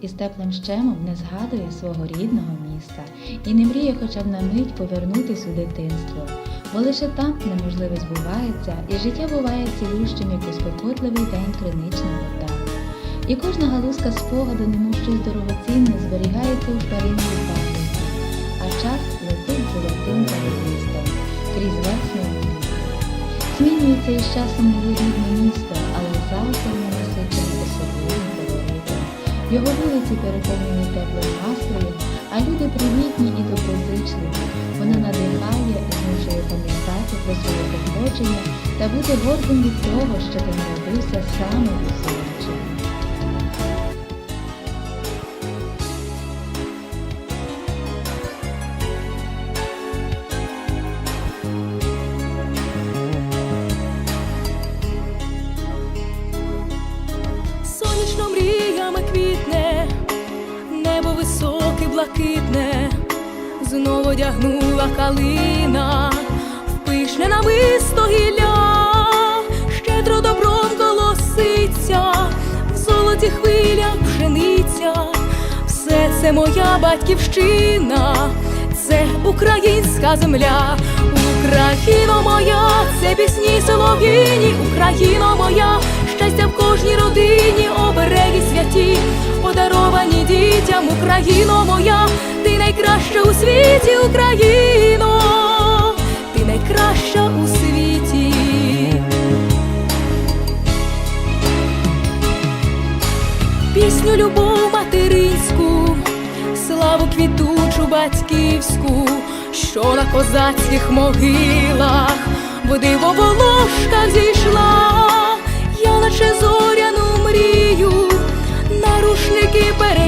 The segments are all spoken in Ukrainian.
із теплим щемом не згадує свого рідного міста і не мріє хоча б на мить повернутись у дитинство, бо лише там неможливе збувається, і життя буває цілющим, як у спекотливий день криничного вода. І кожна галузка спогаду, немов щось дорогоцінне, зберігається у шпаринці пам'яті, а час летить золотим перелистом крізь весну. Змінюється із часом рідне місто, але завжди Його вулиці переповнені теплим настроєм, а люди привітні і доброзичливі. Вона надихає і змушує пам'ятати про своє походження та бути гордим від того, що ти народився саме у Солочині. Блакитне, знову одягнула калина, в пишне намисто гілля, щедро добром колоситься, в золоті хвилях пшениця, все це моя батьківщина, це українська земля, Україно моя, це пісні солов'їні, Україно дітям, Україно моя, ти найкраща у світі, Україно, ти найкраща у світі. пісню любов материнську, славу квітучу батьківську, що на козацьких могилах в диво волошка зійшла, я наче зоряну мрію, на рушники перешию,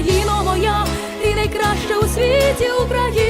Україно моя, ти найкраща у світі, Україна.